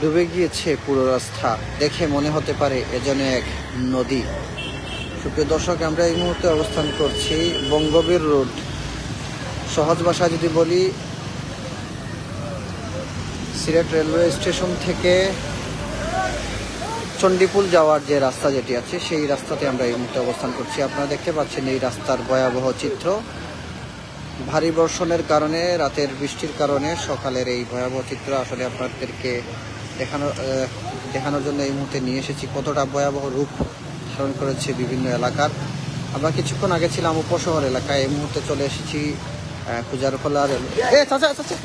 ডুবে গিয়েছে পুরো রাস্তা। দেখে মনে হতে পারে এজন্য এক নদী। সুপ্রিয় দর্শক, আমরা এই মুহূর্তে অবস্থান করছি বঙ্গবীর রোড। সহজ ভাষায় যদি বলি, সিলেট রেলওয়ে স্টেশন থেকে চণ্ডীপুল যাওয়ার যে রাস্তা যেটি আছে, সেই রাস্তাতে আমরা এই মুহূর্তে অবস্থান করছি। আপনারা দেখতে পাচ্ছেন এই রাস্তার ভয়াবহ চিত্র। ভারী বর্ষণের কারণে, রাতের বৃষ্টির কারণে সকালের এই ভয়াবহ চিত্র আসলে আপনাদেরকে দেখানো আহ, দেখানোর জন্য এই মুহূর্তে নিয়ে এসেছি। কতটা ভয়াবহ রূপ ধারণ করেছে বিভিন্ন এলাকার। আমরা কিছুক্ষণ আগে ছিলাম উপশহর এলাকায়। এই মুহূর্তে চলে এসেছি খুজারখোলা রেল এ চাচা চাচা।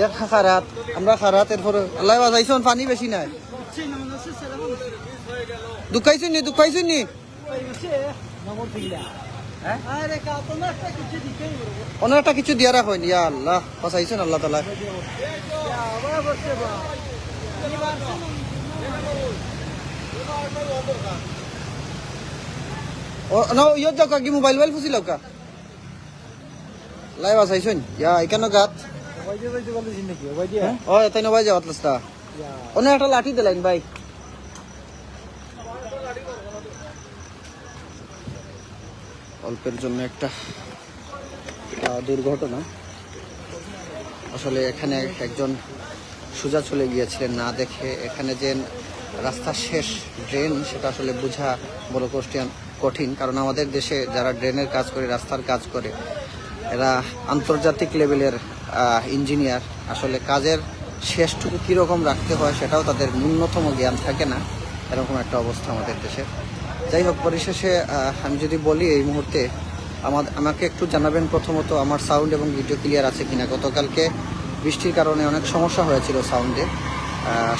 দেখ খারাত আমরা আল্লাহ বাজাইছন পানি বেশি নাই। দুঃখাইছুন নি? দুঃখাইছুন নি। অন্য একটা কিছু দিয়া রাখেন ইয়া আল্লাহ বাঁচাইছেন আল্লাহ তালা ও না ইয়ত যাও কি মোবাইল মোবাইল ফুসি লাউকা লাই বাঁচাইছেন ইয়া এখানে গাত ও তাই নবাই যাওয়াত লাস্তা অন্য একটা লাঠি দিলাইন ভাই অল্পের জন্য একটা দুর্ঘটনা। আসলে এখানে একজন সোজা চলে গিয়েছিলেন, না দেখে এখানে যে রাস্তার শেষ ড্রেন, সেটা আসলে বোঝা বড় কোশ্চেন কঠিন। কারণ আমাদের দেশে যারা ড্রেনের কাজ করে, রাস্তার কাজ করে, এরা আন্তর্জাতিক লেভেলের ইঞ্জিনিয়ার। আসলে কাজের শেষটুকু কীরকম রাখতে হয়, সেটাও তাদের ন্যূনতম জ্ঞান থাকে না। এরকম একটা অবস্থা আমাদের দেশে যাই হোক, পরিশেষে আমি যদি বলি এই মুহূর্তে আমার আমাকে একটু জানাবেন প্রথমত আমার সাউন্ড এবং ভিডিও ক্লিয়ার আছে কিনা। গতকালকে বৃষ্টির কারণে অনেক সমস্যা হয়েছিল সাউন্ডে।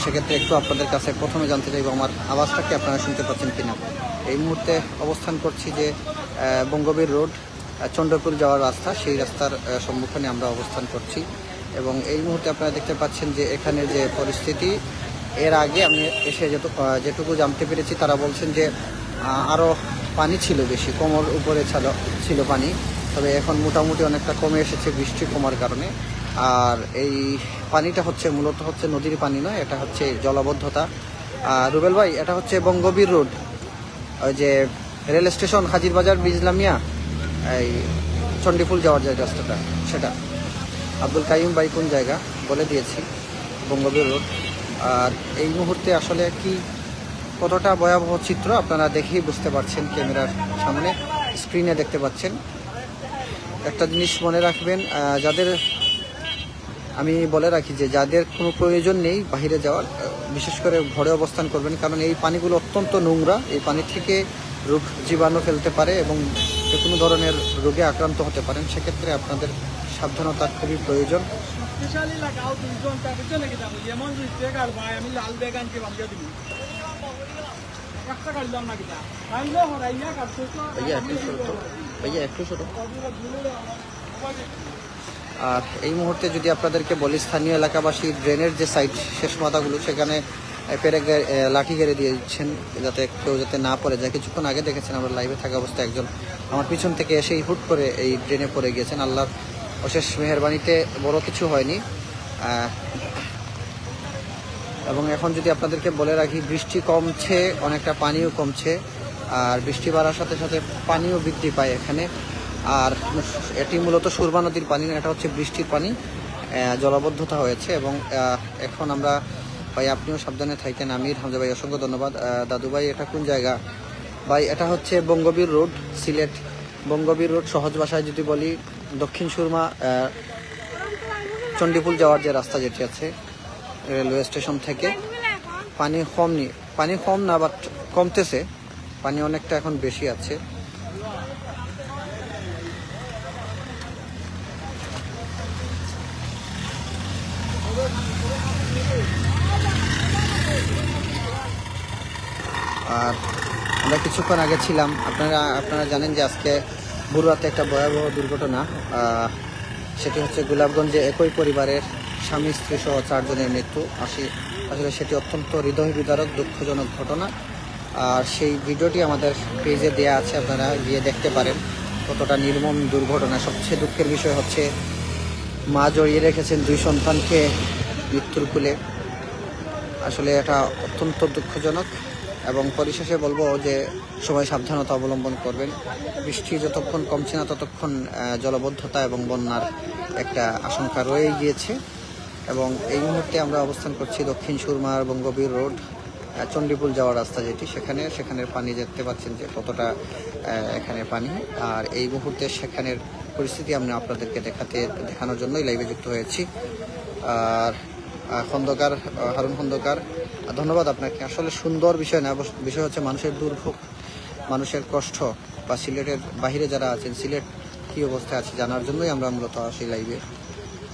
সেক্ষেত্রে একটু আপনাদের কাছে প্রথমে জানতে চাইব, আমার আওয়াজটাকে আপনারা শুনতে পাচ্ছেন কিনা? এই মুহূর্তে অবস্থান করছি যে বঙ্গবীর রোড চন্দ্রপুর যাওয়ার রাস্তা, সেই রাস্তার সম্মুখীনে আমরা অবস্থান করছি। এবং এই মুহূর্তে আপনারা দেখতে পাচ্ছেন যে, এখানে যে পরিস্থিতি, এর আগে আমি এসে যেটু যেটুকু জানতে পেরেছি, তারা বলছেন যে আহ, আরও পানি ছিল বেশি কোমর উপরে ছিল ছিল পানি। তবে এখন মোটামুটি অনেকটা কমে এসেছে বৃষ্টি কমার কারণে। আর এই পানিটা হচ্ছে মূলত হচ্ছে নদীর পানি নয় এটা হচ্ছে জলাবদ্ধতা। আর রুবেল ভাই এটা হচ্ছে বঙ্গবীর রোড। ওই যে রেল স্টেশন হাজিরবাজার বিজলামিয়া এই চণ্ডীপুল যাওয়ার যে রাস্তাটা সেটা। আব্দুল কাইম ভাই কোন জায়গা? বলে দিয়েছি বঙ্গবীর রোড। আর এই মুহূর্তে আসলে কি কতটা ভয়াবহ চিত্র আপনারা দেখেই বুঝতে পারছেন ক্যামেরার সামনে, স্ক্রিনে দেখতে পাচ্ছেন। একটা জিনিস মনে রাখবেন যাদের, আমি বলে রাখি যে যাদের কোনো প্রয়োজন নেই বাইরে যাওয়ার বিশেষ করে ঘরে অবস্থান করবেন, কারণ এই পানিগুলো অত্যন্ত নোংরা। এই পানি থেকে রোগ জীবাণু ফেলতে পারে এবং যে কোনো ধরনের রোগে আক্রান্ত হতে পারেন, সেক্ষেত্রে আপনাদের সাবধানতা খুবই প্রয়োজন। আর এই মুহূর্তে যদি আপনাদেরকে বলি স্থানীয় এলাকাবাসী ড্রেনের যে সাইড শেষ মাথাগুলো সেখানে পেরে লাঠি গেড়ে দিয়ে দিচ্ছেন যাতে কেউ যাতে না পড়ে যায়। কিছুক্ষণ আগে দেখেছেন আমরা লাইভে থাকা অবস্থায় একজন আমার পিছন থেকে এসেই হুট করে এই ড্রেনে পড়ে গিয়েছেন। আল্লাহর অশেষ মেহরবানিতে বড় কিছু হয়নি। এবং এখন যদি আপনাদেরকে বলে রাখি বৃষ্টি কমছে অনেকটা পানিও কমছে আর বৃষ্টি বাড়ার সাথে সাথে পানিও বৃদ্ধি পায় এখানে। আর এটি মূলত সুরমা নদীর পানি এটা হচ্ছে বৃষ্টির পানি জলাবদ্ধতা হয়েছে এবং এখন আমরা ভাই আপনিও সাবধানে থাকেন আমির হামজা ভাই অসংখ্য ধন্যবাদ। দাদু ভাই এটা কোন জায়গা? ভাই এটা হচ্ছে বঙ্গবীর রোড সিলেট। বঙ্গবীর রোড সহজ ভাষায় যদি বলি দক্ষিণ সুরমা আহ, চণ্ডীপুল যাওয়ার যে রাস্তা যেটি আছে রেলওয়ে স্টেশন থেকে। পানি কম নি পানি কম না বাট কমতেছে। পানি অনেকটা এখন বেশি আছে। আর আমরা কিছুক্ষণ আগে ছিলাম। আপনারা আপনারা জানেন যে আজকে বুড়াতে একটা ভয়াবহ দুর্ঘটনা সেটি হচ্ছে গোলাপগঞ্জে একই পরিবারের স্বামী, স্ত্রী সহ চারজনের মৃত্যু। আসি আসলে সেটি অত্যন্ত হৃদয় বিদারক দুঃখজনক ঘটনা। আর সেই ভিডিওটি আমাদের পেজে দেয়া আছে, আপনারা গিয়ে দেখতে পারেন কতটা নির্মম দুর্ঘটনা। সবচেয়ে দুঃখের বিষয় হচ্ছে, মা জড়িয়ে রেখেছেন দুই সন্তানকে মৃত্যুর কুলে। আসলে এটা অত্যন্ত দুঃখজনক এবং পরিশেষে বলব যে, সবাই সাবধানতা অবলম্বন করবেন। বৃষ্টি যতক্ষণ কমছে না ততক্ষণ জলবদ্ধতা এবং বন্যার একটা আশঙ্কা রয়ে গিয়েছে। এবং এই মুহূর্তে আমরা অবস্থান করছি দক্ষিণ সুরমার বঙ্গবীর রোড চণ্ডীপুল যাওয়ার রাস্তা যেটি। সেখানে, সেখানের পানি দেখতে পাচ্ছেন যে কতটা এখানে পানি। আর এই মুহূর্তে সেখানের পরিস্থিতি আমরা আপনাদেরকে দেখাতে, দেখানোর জন্যই লাইভে যুক্ত হয়েছি। আর খন্দকার হারুন খন্দকার ধন্যবাদ আপনাকে। আসলে সুন্দর বিষয় না বিষয় হচ্ছে মানুষের দুর্ভোগ, মানুষের কষ্ট বা সিলেটের বাইরে যারা আছেন, সিলেট কী অবস্থায় আছে জানার জন্যই আমরা মূলত আসি লাইভে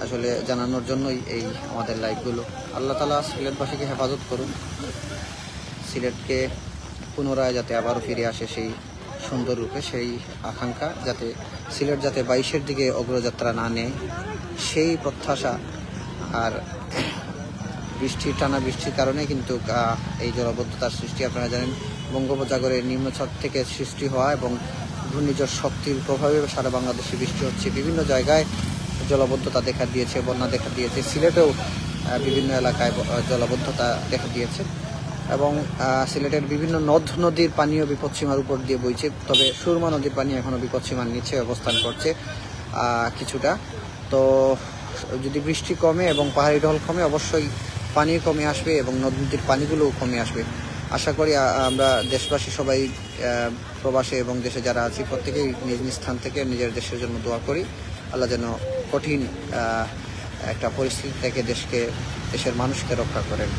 আসলে জানানোর জন্যই এই আমাদের লাইভগুলো। আল্লাহ তালা সিলেটবাসীকে হেফাজত করুন। সিলেটকে পুনরায় যাতে আবারও ফিরে আসে সেই সুন্দর রূপে, সেই আকাঙ্ক্ষা, যাতে সিলেট যাতে বাইশের দিকে অগ্রযাত্রা না নেয়, সেই প্রত্যাশা আর বৃষ্টির টানা বৃষ্টির কারণে কিন্তু এই জলবদ্ধতার সৃষ্টি আপনারা জানেন। বঙ্গোপসাগরের নিম্নচাপ থেকে সৃষ্টি হওয়া এবং ঘূর্ণিঝড় শক্তির প্রভাবে সারা বাংলাদেশে বৃষ্টি হচ্ছে। বিভিন্ন জায়গায় জলবদ্ধতা দেখা দিয়েছে, বন্যা দেখা দিয়েছে, সিলেটেও বিভিন্ন এলাকায় জলবদ্ধতা দেখা দিয়েছে এবং সিলেটের বিভিন্ন নদ নদীর পানীয় বিপদসীমার উপর দিয়ে বইছে, তবে সুরমা নদীর পানি এখনও বিপদসীমার নিচে অবস্থান করছে কিছুটা। তো যদি বৃষ্টি কমে এবং পাহাড়ি ঢল কমে, অবশ্যই পানি কমে আসবে এবং নদ নদীর পানিগুলোও কমে আসবে। আশা করি আমরা দেশবাসী সবাই প্রবাসে এবং দেশে যারা আছি, প্রত্যেকেই নিজ নিজ স্থান থেকে নিজের দেশের জন্য দোয়া করি। আল্লাহ যেন কঠিন একটা পরিস্থিতি থেকে দেশকে দেশের মানুষকে রক্ষা করেন।